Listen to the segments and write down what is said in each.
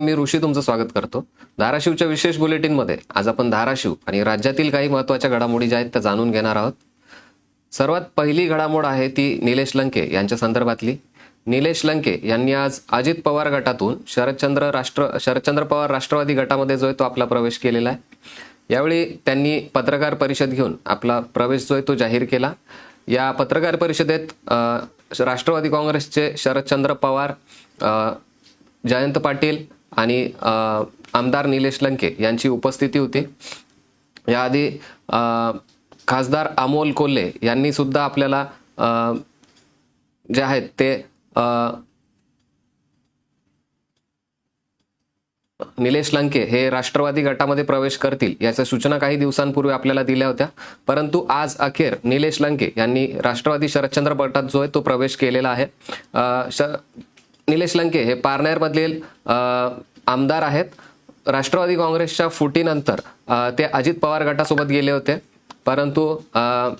मी ऋषी तुमचं स्वागत करतो. धाराशिवच्या विशेष बुलेटिनमध्ये आज आपण धाराशिव आणि राज्यातील काही महत्त्वाच्या घडामोडी ज्या आहेत त्या जाणून घेणार आहोत. सर्वात पहिली घडामोड आहे ती निलेश लंके यांच्या संदर्भातली. निलेश लंके यांनी आज अजित पवार गटातून शरदचंद्र राष्ट्र शरदचंद्र पवार राष्ट्रवादी गटामध्ये जो आहे तो आपला प्रवेश केलेला आहे. यावेळी त्यांनी पत्रकार परिषद घेऊन आपला प्रवेश जो आहे तो जाहीर केला. या पत्रकार परिषदेत राष्ट्रवादी काँग्रेसचे शरदचंद्र पवार जयंत पाटील आणि आमदार निलेश लंके यांची उपस्थिती होती. याआधी खासदार अमोल कोल्हे यांनी सुद्धा आपल्याला जे आहेत ते निलेश लंके हे राष्ट्रवादी गटामध्ये प्रवेश करतील याच्या सूचना काही दिवसांपूर्वी आपल्याला दिल्या होत्या. परंतु आज अखेर निलेश लंके यांनी राष्ट्रवादी शरदचंद्र गटात जो आहे तो प्रवेश केलेला आहे. श निलेश लंके हे पारनेरमधील आमदार आहेत. राष्ट्रवादी काँग्रेसच्या फुटीनंतर ते अजित पवार गटासोबत गेले होते. परंतु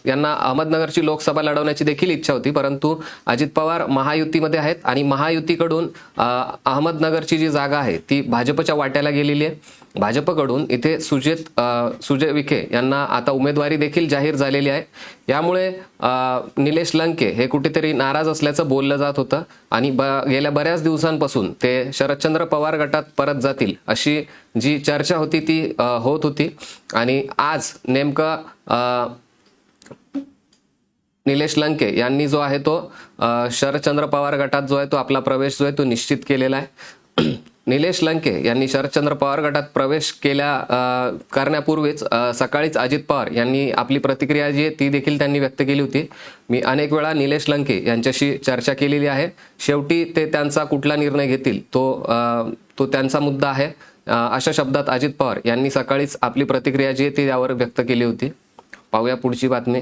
यांना अहमदनगरची लोकसभा लढवण्याची देखील इच्छा होती परंतु अजित पवार महायुतीमध्ये आहेत आणि महायुतीकडून अहमदनगरची जी जागा आहे ती भाजपच्या वाट्याला गेलेली आहे. भाजपकडून इथे सुजित सुजय विखे यांना आता उमेदवारी देखील जाहीर झालेली आहे. यामुळे निलेश लंके हे कुठेतरी नाराज असल्याचं बोललं जात होतं आणि ब गेल्या बऱ्याच दिवसांपासून ते शरदचंद्र पवार गटात परत जातील अशी जी चर्चा होती ती होत होती. आणि आज नेमकं निलेश लंके यांनी जो आहे तो शरदचंद्र पवार गटात जो आहे तो आपला प्रवेश जो आहे तो निश्चित केलेला आहे. निलेश लंके यांनी शरदचंद्र पवार गटात प्रवेश केल्या करण्यापूर्वीच सकाळीच अजित पवार यांनी आपली प्रतिक्रिया जी आहे ती देखील त्यांनी व्यक्त केली होती. मी अनेक वेळा निलेश लंके यांच्याशी चर्चा केलेली आहे. शेवटी ते त्यांचा कुठला निर्णय घेतील तो तो त्यांचा मुद्दा आहे. अशा शब्दात अजित पवार यांनी सकाळीच आपली प्रतिक्रिया जी आहे ती यावर व्यक्त केली होती. पाहूया पुढची बातमी.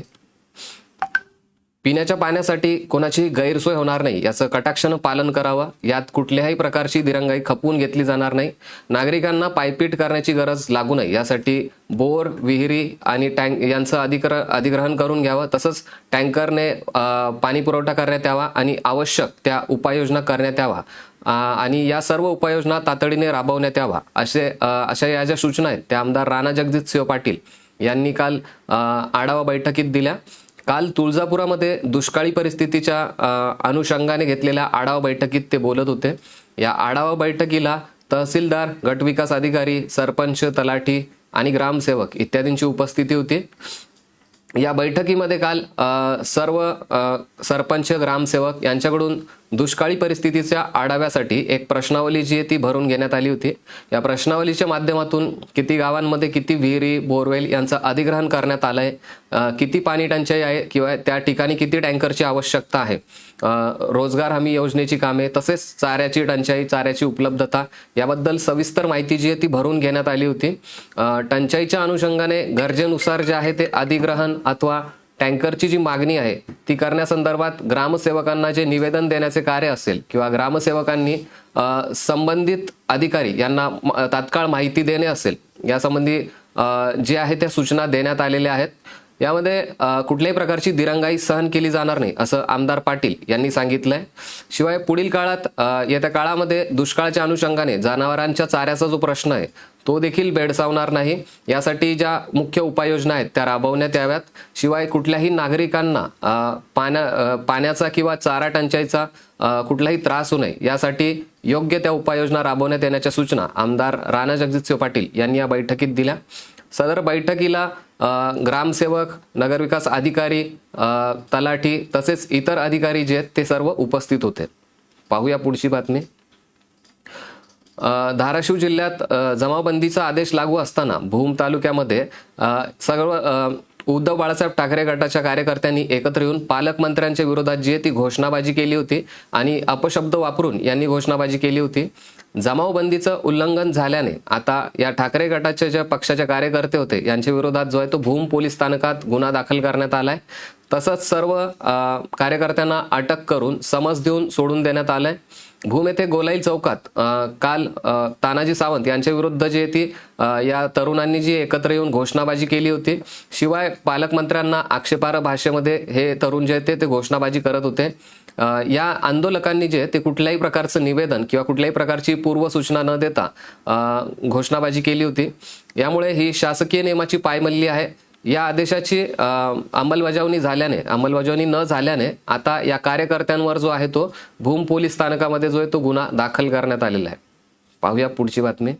पिण्याच्या पाण्यासाठी कोणाची गैरसोय होणार नाही याचं कटाक्षानं पालन करावं यात कुठल्याही प्रकारची दिरंगाई खपवून घेतली जाणार नाही नागरिकांना पायपीट करण्याची गरज लागू नये यासाठी बोर विहिरी आणि टँक यांचं अधिकर अधिग्रहण करून घ्यावं तसंच टँकरने पाणी पुरवठा करण्यात यावा आणि आवश्यक त्या उपाययोजना करण्यात यावा आणि या सर्व उपाययोजना तातडीने राबवण्यात यावा असे अशा या ज्या सूचना आहेत त्या आमदार राणा जगजित सिंह पाटील यांनी काल आढावा बैठकीत दिल्या. काल तुळजापुरामध्ये दुष्काळी परिस्थितीच्या अनुषंगाने घेतलेल्या आढावा बैठकीत ते बोलत होते. या आढावा बैठकीला तहसीलदार गटविकास अधिकारी सरपंच तलाठी आणि ग्रामसेवक इत्यादींची उपस्थिती होती. या बैठकीमध्ये काल सर्व सरपंच ग्रामसेवक यांच्याकडून दुष्काळी परिस्थितीच्या आढाव्यासाठी एक प्रश्नावली जी आहे ती भरून घेण्यात आली होती. या प्रश्नावलीच्या माध्यमातून किती गावांमध्ये किती विहिरी बोरवेल यांचं अधिग्रहण करण्यात आलं आहे किती पाणी टंचाई आहे किंवा त्या ठिकाणी किती टँकरची आवश्यकता आहे. रोजगार हमी योजनेची कामे तसेच चाऱ्याची टंचाई चाऱ्याची उपलब्धता याबद्दल सविस्तर माहिती जी आहे ती भरून घेण्यात आली होती. टंचाईच्या अनुषंगाने गरजेनुसार जे आहे ते अधिग्रहण अथवा टँकरची जी मागणी आहे ती करण्यासंदर्भात ग्रामसेवकांना जे निवेदन देण्याचे कार्य असेल किंवा ग्रामसेवकांनी संबंधित अधिकारी यांना तात्काळ माहिती देणे असेल यासंबंधी जे आहे त्या सूचना देण्यात आलेल्या आहेत. यामध्ये कुठल्याही प्रकारची दिरंगाई सहन केली जाणार नाही असं आमदार पाटील यांनी सांगितलंय. शिवाय पुढील काळात येत्या काळामध्ये दुष्काळाच्या अनुषंगाने जनावरांच्या चाऱ्याचा जो प्रश्न आहे तो देखील बेडसावणार नाही. यासाठी ज्या मुख्य उपाययोजना आहेत त्या राबवण्यात याव्यात. शिवाय कुठल्याही नागरिकांना पाण्या पाण्याचा किंवा चारा टंचाईचा कुठलाही त्रास होऊ नये यासाठी योग्य त्या उपाययोजना राबवण्यात येण्याच्या सूचना आमदार राणा जगजितसिंह पाटील यांनी या बैठकीत दिल्या. सदर बैठकीला ग्रामसेवक नगरविकास अधिकारी तलाठी तसेच इतर अधिकारी जे आहेत ते सर्व उपस्थित होते. पाहूया पुढची बातमी. धाराशिव जिल्ह्यात जमावबंदीचा आदेश लागू असताना भूम तालुक्यामध्ये अ, सर्व उद्धव बाळासाहेब ठाकरे गटाच्या कार्यकर्त्यांनी एकत्र येऊन पालकमंत्र्यांच्या विरोधात जी आहे ती घोषणाबाजी केली होती आणि अपशब्द वापरून यांनी घोषणाबाजी केली होती. जमावबंदीचं उल्लंघन झाल्याने आता या ठाकरे गटाचे ज्या पक्षाचे कार्यकर्ते होते यांच्या विरोधात जो आहे तो भूम पोलीस स्थानकात गुन्हा दाखल करण्यात आलाय. तसंच सर्व कार्यकर्त्यांना अटक करून समज देऊन सोडून देण्यात आलंय. भूम येथे गोलाई चौकात काल तानाजी सावंत यांच्या विरुद्ध जी ती या तरुणांनी जी एकत्र येऊन घोषणाबाजी केली होती शिवाय पालकमंत्र्यांना आक्षेपार्ह भाषेमध्ये हे तरुण जे आहेत ते- ते घोषणाबाजी करत होते. या आंदोलकांनी जे ते कुठल्याही प्रकारचं निवेदन किंवा कुठल्याही प्रकारची पूर्वसूचना न देता घोषणाबाजी केली होती. यामुळे ही शासकीय नियमाची पायमल्ली आहे. या आदेशाची अंमलबजावणी झाल्याने अंमलबजावणी न झाल्याने आता या कार्यकर्त्यांवर जो आहे तो भूम पोलीस स्थानकामध्ये जो आहे तो गुन्हा दाखल करण्यात आलेला आहे. पाहूया पुढची बातमी.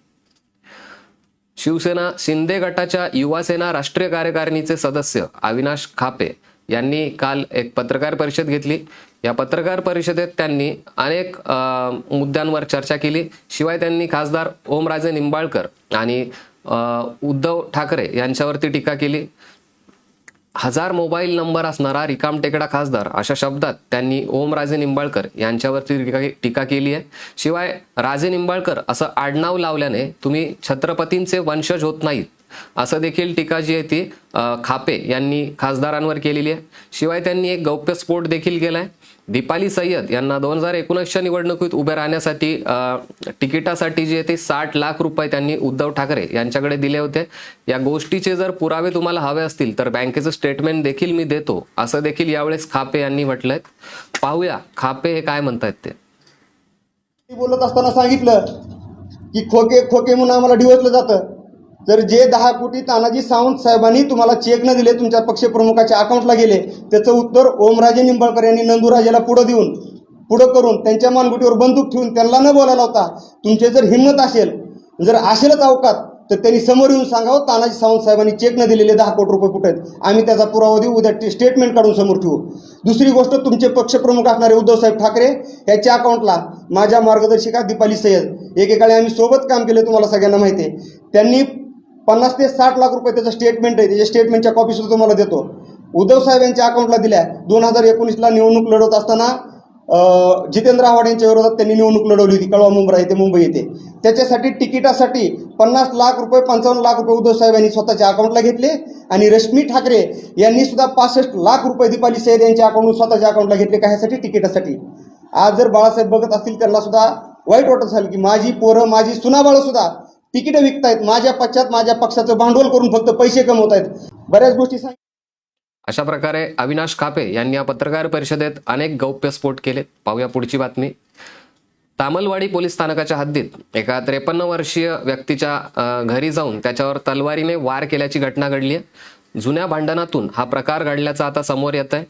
शिवसेना शिंदे गटाच्या युवासेना राष्ट्रीय कार्यकारिणीचे सदस्य अविनाश खापे यांनी काल एक पत्रकार परिषद घेतली. या पत्रकार परिषदेत त्यांनी अनेक मुद्द्यांवर चर्चा केली. शिवाय त्यांनी खासदार ओमराजे निंबाळकर आणि उद्धव ठाकरे यांच्यावरती टीका केली. हजार मोबाईल नंबर असणारा रिकामटेकडा खासदार अशा शब्दात त्यांनी ओमराजे निंबाळकर यांच्यावरती टीका टीका केली आहे. शिवाय राजे निंबाळकर असं आडनाव लावल्याने तुम्ही छत्रपतींचे वंशज होत नाहीत. असं देखील टीका जी आहे ती खापे यांनी खासदारांवर केलेली आहे. शिवाय त्यांनी एक गौप्यस्फोट देखील केला आहे दीपाली सय्यद यांना दोन हजार एकोणीसच्या निवडणुकीत उभे राहण्यासाठी तिकिटासाठी जे ते साठ लाख रुपये त्यांनी उद्धव ठाकरे यांच्याकडे दिले होते. या गोष्टीचे जर पुरावे तुम्हाला हवे असतील तर बँकेचं स्टेटमेंट देखील मी देतो. असं देखील यावेळेस खापे यांनी म्हटलंय. पाहूया खापे हे काय म्हणतायत ते. बोलत असताना सांगितलं की खोके खोके म्हणून आम्हाला डिवचलं जातं. तर जे दहा कोटी तानाजी सावंत साहेबांनी तुम्हाला चेक न दिले तुमच्या पक्षप्रमुखाच्या अकाउंटला गेले त्याचं उत्तर ओमराजे निंबाळकर यांनी नंदुराजेला पुढं देऊन पुढं करून त्यांच्या मानगुटीवर बंदूक ठेवून त्यांना न बोलायला होता. तुमचे जर हिंमत असेल जर असेलच अवकात तर त्यांनी समोर येऊन सांगावं तानाजी सावंत साहेबांनी चेक न दिलेले दहा कोटी रुपये कुठे आहेत? आम्ही त्याचा पुरावा देऊ उद्या स्टेटमेंट काढून समोर ठेवू. दुसरी गोष्ट तुमचे पक्षप्रमुख असणारे उद्धवसाहेब ठाकरे याच्या अकाउंटला माझ्या मार्गदर्शिका दीपाली सय्यद एकेकाळी आम्ही सोबत काम केलं तुम्हाला सगळ्यांना माहिती आहे. त्यांनी पन्नास ते साठ लाख रुपये त्याचं स्टेटमेंट आहे. त्याच्या स्टेटमेंटच्या कॉपीसुद्धा तुम्हाला देतो. उद्धव साहेब यांच्या अकाउंटला दिल्या. दोन हजार एकोणीसला निवडणूक लढवत असताना जितेंद्र आव्हाड यांच्या विरोधात त्यांनी निवडणूक लढवली होती. कळवा मुंब्रा येथे मुंबई येथे. त्याच्यासाठी तिकिटासाठी पन्नास लाख रुपये पंचावन्न लाख रुपये उद्धव साहेब यांनी स्वतःच्या अकाउंटला घेतले. आणि रश्मी ठाकरे यांनी सुद्धा पासष्ट लाख रुपये दीपाली सैद यांच्या अकाउंटून स्वतःच्या अकाउंटला घेतले. कशासाठी? तिकिटासाठी. आज जर बाळासाहेब बघत असतील त्यांना सुद्धा वाईट वाटत असेल की माझी पोरं माझी सुनाबाळं सुद्धा तिकीटं विकतायत माझ्या पक्षात माझ्या पक्षाचं भांडवल करून फक्त पैसे कमवतायत. बऱ्याच गोष्टी सांग अशा प्रकारे अविनाश खापे यांनी या पत्रकार परिषदेत अनेक गौप्यस्फोट केले पाहूया पुढची बातमी. तामलवाडी पोलीस स्थानकाच्या हद्दीत एका त्रेपन्न वर्षीय व्यक्तीच्या घरी जाऊन त्याच्यावर तलवारीने वार केल्याची घटना घडली आहे जुन्या भांडणातून हा प्रकार घडल्याचा आता समोर येत आहे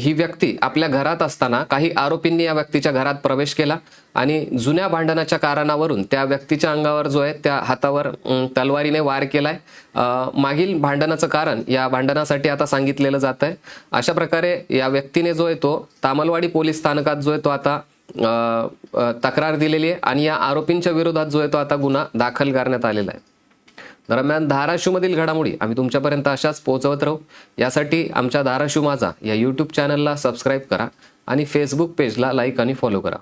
ही व्यक्ती आपल्या घरात असताना काही आरोपींनी या व्यक्तीच्या घरात प्रवेश केला आणि जुन्या भांडणाच्या कारणावरून त्या व्यक्तीच्या अंगावर जो आहे त्या हातावर तलवारीने वार केलाय. मागील भांडणाचं कारण या भांडणासाठी आता सांगितलेलं जात आहे अशा प्रकारे या व्यक्तीने जो आहे तो तामलवाडी पोलीस स्थानकात जो आहे तो आता तक्रार दिलेली आहे आणि या आरोपींच्या विरोधात जो आहे तो आता गुन्हा दाखल करण्यात आलेला आहे. दरम्यान धाराशिवमधील घडामोडी आम्ही तुमच्यापर्यंत अशाच पोहोचवत राहू. यासाठी आमच्या धाराशिव माझा या यूट्यूब चॅनलला सबस्क्राईब करा आणि फेसबुक पेजला लाईक आणि फॉलो करा.